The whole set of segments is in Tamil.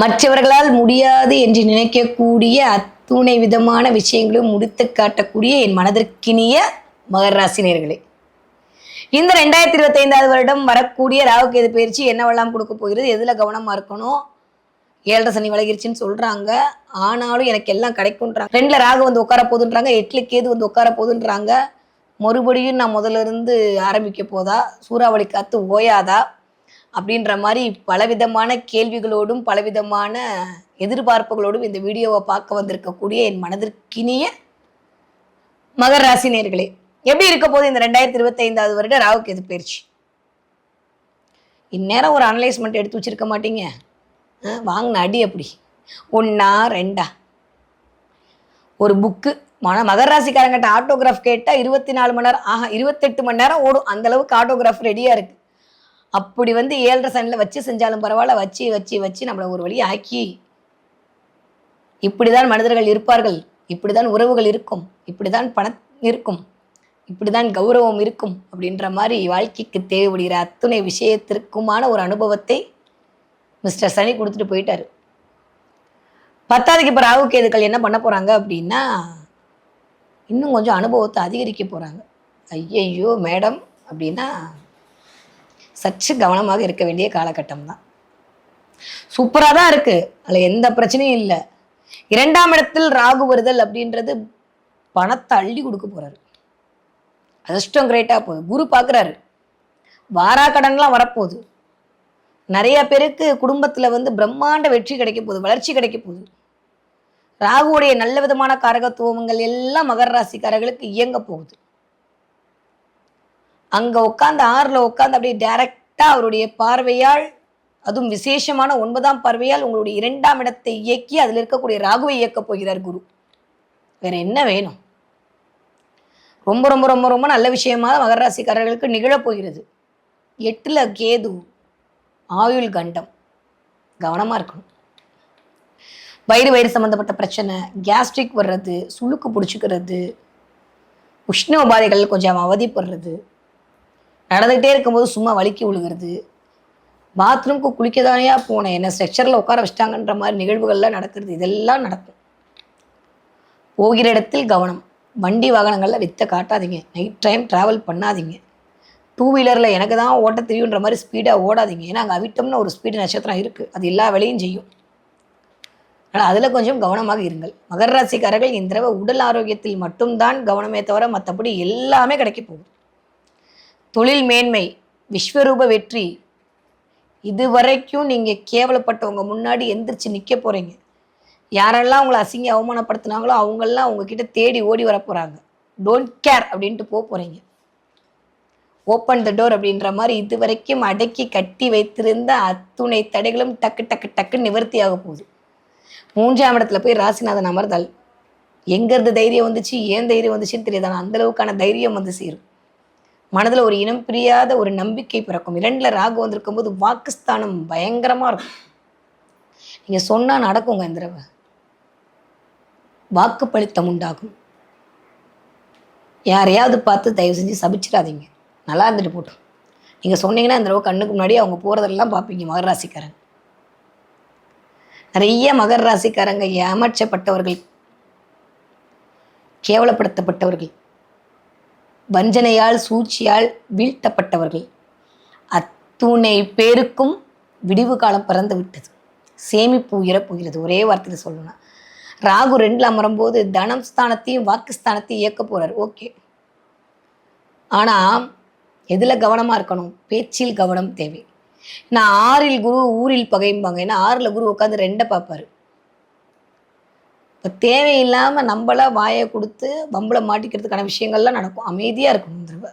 மற்றவர்களால் முடியாது என்று நினைக்கக்கூடிய அத்துணை விதமான விஷயங்களும் முடித்து காட்டக்கூடிய என் மனதிற்கினிய மகர ராசினியர்களே இந்த ரெண்டாயிரத்தி இருபத்தைந்தாவது வருடம் வரக்கூடிய ராகுகேது பயிற்சி என்னவெல்லாம் கொடுக்க போகிறது எதில் கவனமாக இருக்கணும் ஏழரை சனி விலகிருச்சுன்னு சொல்கிறாங்க ஆனாலும் எனக்கு எல்லாம் கிடைக்குன்றாங்க. ரெண்டில் ராகு வந்து உட்கார போகுதுன்றாங்க எட்டில் கேது வந்து உட்கார போகுதுன்றாங்க. மறுபடியும் நான் முதல்ல இருந்து ஆரம்பிக்க போதா சூறாவளி காத்து ஓயாதா அப்படின்ற மாதிரி பலவிதமான கேள்விகளோடும் பலவிதமான எதிர்பார்ப்புகளோடும் இந்த வீடியோவை பார்க்க வந்திருக்கக்கூடிய என் மனதிற்கினிய மகர ராசி நேர்களே எப்படி இருக்க போது இந்த ரெண்டாயிரத்தி இருபத்தி ஐந்தாவது வருடம் ராகுக்கு எது பயிற்சி? இந்நேரம் ஒரு அனலைஸ்மெண்ட் எடுத்து வச்சிருக்க மாட்டீங்க. ஆ, வாங்கின அடி அப்படி ஒன்றா ரெண்டா? ஒரு புக்கு மன மகர ராசிக்காரங்கிட்ட ஆட்டோகிராஃப் கேட்டால் இருபத்தி நாலு மணி நேரம் ஆஹா இருபத்தெட்டு மணி நேரம் ஓடும். அந்தளவுக்கு ஆட்டோகிராஃப் ரெடியாக இருக்கு. அப்படி வந்து ஏழரை சனில் வச்சு செஞ்சாலும் பரவாயில்ல வச்சு வச்சு வச்சு நம்மளை ஒரு வழி ஆக்கி. இப்படிதான் மனிதர்கள் இருப்பார்கள். இப்படிதான் உறவுகள் இருக்கும். இப்படிதான் பணம் இருக்கும். இப்படிதான் கௌரவம் இருக்கும் அப்படின்ற மாதிரி வாழ்க்கைக்கு தேவைப்படுகிற அத்துணை விஷயத்திற்குமான ஒரு அனுபவத்தை மிஸ்டர் சனி கொடுத்துட்டு போயிட்டாரு. பத்தாவதுக்கு இப்போ ராகு கேதுக்கள் என்ன பண்ண போகிறாங்க அப்படின்னா இன்னும் கொஞ்சம் அனுபவத்தை அதிகரிக்க போகிறாங்க ஐயையோ மேடம் அப்படின்னா சற்று கவனமாக இருக்க வேண்டிய காலகட்டம் தான் சூப்பராக தான் இருக்கு. அதில் எந்த பிரச்சனையும் இல்லை. இரண்டாம் இடத்தில் ராகு வருதல் அப்படின்றது பணத்தை அள்ளி கொடுக்க போறாரு. அதிர்ஷ்டம் கிரேட்டாக போகுது. குரு பார்க்குறாரு வாரா கடன்லாம் வரப்போகுது. நிறைய பேருக்கு குடும்பத்தில் வந்து பிரம்மாண்ட வெற்றி கிடைக்க போகுது. வளர்ச்சி கிடைக்க போகுது. ராகுவுடைய நல்ல விதமான காரகத்துவங்கள் எல்லாம் மகர ராசிக்காரர்களுக்கு இயங்க போகுது. அங்கே உட்காந்து ஆறில் உட்காந்து அப்படியே டைரக்டா அவருடைய பார்வையால் அதுவும் விசேஷமான ஒன்பதாம் பார்வையால் உங்களுடைய இரண்டாம் இடத்தை இயக்கி அதில் இருக்கக்கூடிய ராகுவை இயக்கப் போகிறார் குரு. வேற என்ன வேணும்? ரொம்ப ரொம்ப ரொம்ப ரொம்ப நல்ல விஷயமா மகர ராசிக்காரர்களுக்கு நிகழப் போகிறது. எட்டில் கேது ஆயுள் கண்டம். கவனமாக இருக்கணும். வயிறு வயிறு சம்மந்தப்பட்ட பிரச்சனை கேஸ்ட்ரிக் வர்றது சுளுக்கு பிடிச்சிக்கிறது உஷ்ண உபாதைகள் கொஞ்சம் அவதிப்படுறது நடந்துக்கிட்டே இருக்கும்போது சும்மா வலிக்கி விழுகிறது. பாத்ரூம்க்கு குளிக்கதானையா போனேன். என்ன ஸ்ட்ரெக்சரில் உட்கார வச்சிட்டாங்கன்ற மாதிரி நிகழ்வுகள்லாம் நடக்கிறது. இதெல்லாம் நடக்கும். போகிற இடத்தில் கவனம். வண்டி வாகனங்களில் வித்த காட்டாதீங்க. நைட் டைம் ட்ராவல் பண்ணாதீங்க. டூ வீலரில் எனக்கு தான் ஓட்ட தெரியுன்ற மாதிரி ஸ்பீடாக ஓடாதீங்க. ஏன்னா அங்கே அவிட்டம்னு ஒரு ஸ்பீடு நட்சத்திரம் இருக்குது அது எல்லா வேலையும் செய்யும். ஆனால் அதில் கொஞ்சம் கவனமாக இருங்கள். மகர ராசிக்காரர்கள் இந்த தடவை உடல் ஆரோக்கியத்தில் மட்டும்தான் கவனமே தவிர மற்றபடி எல்லாமே கிடைக்க போகும் தொழில் மேன்மை விஸ்வரூப வெற்றி. இதுவரைக்கும் நீங்கள் கேவலப்பட்டவங்க முன்னாடி எந்திரிச்சு நிற்க போகிறீங்க யாரெல்லாம் உங்களை அசிங்க அவமானப்படுத்தினாங்களோ அவங்கெல்லாம் உங்ககிட்ட தேடி ஓடி வர போகிறாங்க டோன்ட் கேர் அப்படின்ட்டு போக போகிறீங்க ஓப்பன் த டோர் அப்படின்ற மாதிரி இதுவரைக்கும் அடக்கி கட்டி வைத்திருந்த அத்துணை தடைகளும் டக்கு டக்கு டக்கு நிவர்த்தியாக போகுது. மூன்றாம் இடத்துல போய் ராசிநாதன் அமர்ந்தால் எங்கேருந்து தைரியம் வந்துச்சு ஏன் தைரியம் வந்துச்சுன்னு தெரியாது. ஆனால் அந்தளவுக்கான தைரியம் வந்து சேரும். மனதில் ஒரு இனம் பிரியாத ஒரு நம்பிக்கை பிறக்கும். இரண்டில் ராகு வந்திருக்கும் போது வாக்குஸ்தானம் பயங்கரமாக இருக்கும். நீங்கள் சொன்னால் நடக்குங்க இந்த தடவை. வாக்கு பழித்தம் உண்டாகும். யாரையாவது பார்த்து தயவு செஞ்சு சபிச்சிடாதீங்க. நல்லா இருந்துட்டு போட்டோம். நீங்கள் சொன்னீங்கன்னா இந்த தடவை கண்ணுக்கு முன்னாடி அவங்க போகிறதெல்லாம் பார்ப்பீங்க மகர ராசிக்காரங்க நிறைய மகர ராசிக்காரங்க ஏமாற்றப்பட்டவர்கள் கேவலப்படுத்தப்பட்டவர்கள். வஞ்சனையால் சூழ்ச்சியால் வீழ்த்தப்பட்டவர்கள். அத்துணை பேருக்கும் விடிவு காலம் பிறந்து விட்டது. சேமிப்பு உயரப்போகிறது. ஒரே வார்த்தையில் சொல்லணும் ராகு ரெண்டில் அமரும்போது தனம் ஸ்தானத்தையும் வாக்குஸ்தானத்தையும் இயக்க போகிறார் ஓகே. ஆனால் எதில் கவனமாக இருக்கணும்? பேச்சில் கவனம் தேவை. நான் ஆறில் குரு ஊரில் பகைம்பாங்க. ஏன்னா ஆறில் குரு உட்காந்து ரெண்டை பார்ப்பாரு. தேவையில்லாமல் நம்மளா வாயை கொடுத்து வம்பளை மாட்டிக்கிறதுக்கான விஷயங்கள்லாம் நடக்கும். அமைதியாக இருக்கணும் இந்த தடவை.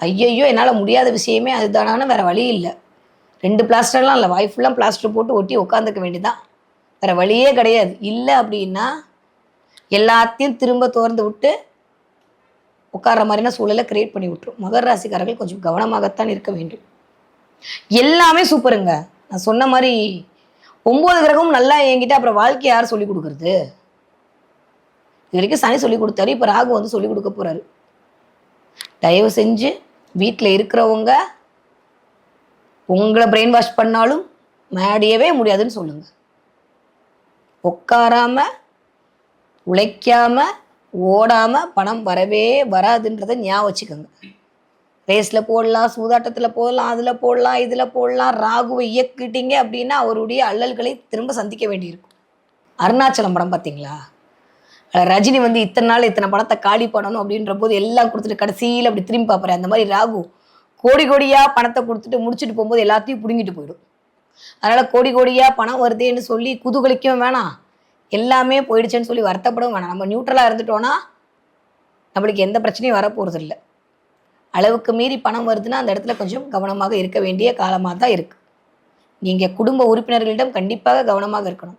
ஐயையோ என்னால் முடியாத விஷயமே அதுதானான வேறு வழி இல்லை. ரெண்டு பிளாஸ்டர்லாம் இல்லை. வாய் ஃபுல்லாக பிளாஸ்டர் போட்டு ஒட்டி உட்காந்துக்க வேண்டியதான் வேறு வழியே கிடையாது. இல்லை அப்படின்னா எல்லாத்தையும் திரும்ப திறந்து விட்டு உட்கார்ற மாதிரியான சூழலை கிரியேட் பண்ணி விட்டுரும். மகர் ராசிக்காரர்கள் கொஞ்சம் கவனமாகத்தான் இருக்க வேண்டும். எல்லாமே சூப்பருங்க நான் சொன்ன மாதிரி ஒம்பது கிரகமும் நல்லா என்கிட்ட அப்புறம் வாழ்க்கை யார் சொல்லி கொடுக்குறது? இது வரைக்கும் சனி சொல்லி கொடுத்தாரு இப்போ ராகு வந்து சொல்லி கொடுக்க போறாரு. தயவு செஞ்சு வீட்டில் இருக்கிறவங்க உங்களை பிரெயின் வாஷ் பண்ணாலும் மேடையவே முடியாதுன்னு சொல்லுங்க. உட்காராம உழைக்காம ஓடாம பணம் வரவே வராதுன்றதை ஞாபகம் வச்சுக்கோங்க. ரேஸில் போடலாம் சூதாட்டத்தில் போடலாம் அதில் போடலாம் இதில் போடலாம் ராகுவை இயக்கிட்டீங்க அப்படின்னா அவருடைய அல்லல்களை திரும்ப சந்திக்க வேண்டியிருக்கும். அருணாச்சலம் படம் பார்த்தீங்களா? ரஜினி வந்து இத்தனை நாள் இத்தனை படத்தை காலி பண்ணணும் அப்படின்ற போது எல்லாம் கொடுத்துட்டு கடைசியில் அப்படி திரும்பி பார்ப்பாரு. அந்த மாதிரி ராகு கோடி கோடியாக பணத்தை கொடுத்துட்டு முடிச்சுட்டு போகும்போது எல்லாத்தையும் பிடுங்கிட்டு போயிடும். அதனால் கோடி கோடியாக பணம் வருதேன்னு சொல்லி குதுகலிக்கும் வேணாம். எல்லாமே போயிடுச்சுன்னு சொல்லி வருத்தப்படவும் வேணாம். நம்ம நியூட்ரலாக இருந்துட்டோன்னா நம்மளுக்கு எந்த பிரச்சனையும் வரப்போகிறது இல்லை அளவுக்கு மீறி பணம் வருதுன்னா அந்த இடத்துல கொஞ்சம் கவனமாக இருக்க வேண்டிய காலமாக தான் இருக்குது நீங்கள் குடும்ப உறுப்பினர்களிடம் கண்டிப்பாக கவனமாக இருக்கணும்.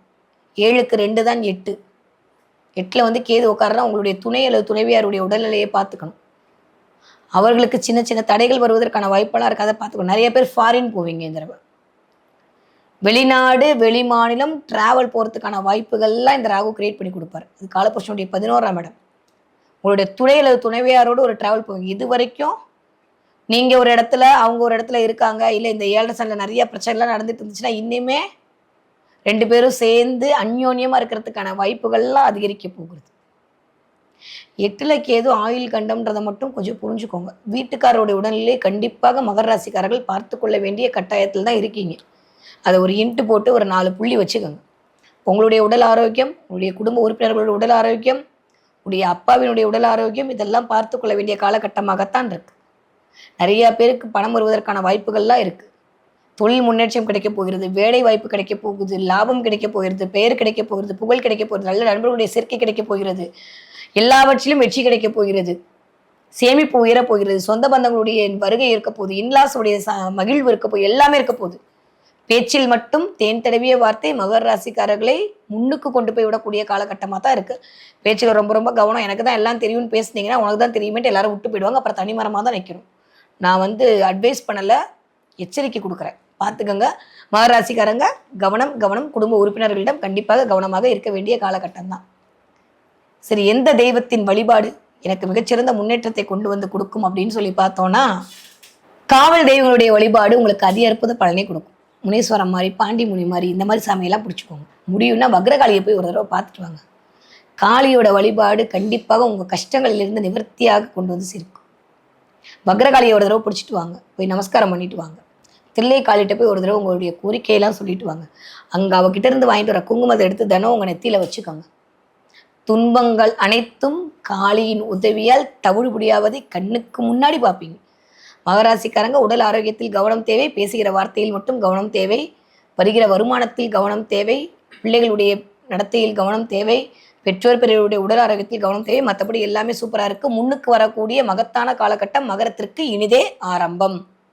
ஏழுக்கு ரெண்டு தான் எட்டு. எட்டில் வந்து கேது உட்காரனா உங்களுடைய துணை அல்லது துணைவியாருடைய உடல்நிலையை பார்த்துக்கணும். அவர்களுக்கு சின்ன சின்ன தடைகள் வருவதற்கான வாய்ப்பெல்லாம் இருக்காத பார்த்துக்கணும். நிறைய பேர் ஃபாரின் போவீங்க இந்த தடவை. வெளிநாடு வெளிமாநிலம் டிராவல் போகிறதுக்கான வாய்ப்புகள்லாம் இந்த ராகு கிரியேட் பண்ணி கொடுப்பாரு. இது காலபுருஷனுடைய பதினோராம் இடம். உங்களுடைய துணை அல்லது துணைவியாரோடு ஒரு டிராவல் போவீங்க. இது வரைக்கும் நீங்கள் ஒரு இடத்துல அவங்க ஒரு இடத்துல இருக்காங்க இல்லை இந்த ஏழரை சனில் நிறைய பிரச்சனைலாம் நடந்துட்டு இருந்துச்சுன்னா இன்னுமே ரெண்டு பேரும் சேர்ந்து அந்யோன்யமாக இருக்கிறதுக்கான வாய்ப்புகள்லாம் அதிகரிக்க போகிறது எட்டில் கேது ஆயுள் கண்டம்ன்றதை மட்டும் கொஞ்சம் புரிஞ்சுக்கோங்க. வீட்டுக்காரருடைய உடல்நிலையை கண்டிப்பாக மகர ராசிக்காரர்கள் பார்த்து கொள்ள வேண்டிய கட்டாயத்தில் தான் இருக்கீங்க. அதை ஒரு இன்ட்டு போட்டு ஒரு நாலு புள்ளி வச்சுக்கோங்க. உங்களுடைய உடல் ஆரோக்கியம் உங்களுடைய குடும்ப உறுப்பினர்களுடைய உடல் ஆரோக்கியம் உடைய அப்பாவினுடைய உடல் ஆரோக்கியம் இதெல்லாம் பார்த்து கொள்ள வேண்டிய காலகட்டமாகத்தான் இருக்கு. நிறைய பேருக்கு பணம் வருவதற்கான வாய்ப்புகள்லாம் இருக்கு. தொழில் முன்னேற்றம் கிடைக்க போகிறது வேலை வாய்ப்பு கிடைக்க போகுது லாபம் கிடைக்க போகிறது பெயர் கிடைக்க போகிறது புகழ் கிடைக்க போகிறது நல்ல நண்பர்களுடைய சேர்க்கை கிடைக்க போகிறது எல்லாவற்றிலும் வெற்றி கிடைக்க போகிறது சேமிப்பு உயரப் போகிறது சொந்த பந்தங்களுடைய வருகை இருக்க போகுது இன்லாஸுடைய ச மகிழ்வு இருக்க போகுது எல்லாமே இருக்க போகுது. பேச்சில் மட்டும் தேன் தடவிய வார்த்தை மகர ராசிக்காரர்களை முன்னுக்கு கொண்டு போய் விடக்கூடிய காலகட்டமாக தான் இருக்குது பேச்சில் ரொம்ப ரொம்ப கவனம். எனக்கு தான் எல்லாம் தெரியும்னு பேசுனீங்கன்னா உனக்கு தான் தெரியுமேட்டு எல்லாரும் விட்டு போயிடுவாங்க. அப்புறம் தனிமரமாக தான் நிற்கணும் நான் வந்து அட்வைஸ் பண்ணலை எச்சரிக்கை கொடுக்குறேன். பார்த்துக்கோங்க. மகர ராசிக்காரங்க கவனம் கவனம். குடும்ப உறுப்பினர்களிடம் கண்டிப்பாக கவனமாக இருக்க வேண்டிய காலகட்டம் தான். சரி எந்த தெய்வத்தின் வழிபாடு எனக்கு மிகச்சிறந்த முன்னேற்றத்தை கொண்டு வந்து கொடுக்கும் அப்படின்னு சொல்லி பார்த்தோன்னா காவல் தெய்வங்களுடைய வழிபாடு உங்களுக்கு அதிக அற்புத பலனை கொடுக்கும். முனேஸ்வரம் மாதிரி பாண்டிமுனி மாதிரி இந்த மாதிரி சாமியெல்லாம் பிடிச்சிக்கோங்க. முடியும்னா வக்ரகாளியை போய் ஒரு தடவை பார்த்துட்டு வாங்க. காளியோட வழிபாடு கண்டிப்பாக உங்கள் கஷ்டங்களிலிருந்து நிவர்த்தியாக கொண்டு வந்து சேர்க்கும். வக்ரகாளியை ஒரு தடவை பிடிச்சிட்டு வாங்க. போய் நமஸ்காரம் பண்ணிட்டு வாங்க. தில்லை காளிகிட்ட போய் ஒரு தடவை உங்களுடைய கோரிக்கையெல்லாம் சொல்லிட்டு வாங்க. அங்கே அவகிட்ட இருந்து வாங்கிட்டு வர குங்குமத்தை எடுத்து தினம் உங்கள் நெத்தியில் வச்சுக்கோங்க. துன்பங்கள் அனைத்தும் காளியின் உதவியால் தவிடுபடியாவதை கண்ணுக்கு முன்னாடி பார்ப்பீங்க. மகராசிக்காரங்க உடல் ஆரோக்கியத்தில் கவனம் தேவை பேசுகிற வார்த்தையில் மட்டும் கவனம் தேவை வருகிற வருமானத்தில் கவனம் தேவை பிள்ளைகளுடைய நடத்தையில் கவனம் தேவை பெற்றோர் பிறருடைய உடல் ஆரோக்கியத்தில் கவனம் தேவை மற்றபடி எல்லாமே சூப்பராக இருக்குது முன்னுக்கு வரக்கூடிய மகத்தான காலகட்டம் மகரத்திற்கு இனிதே ஆரம்பம்.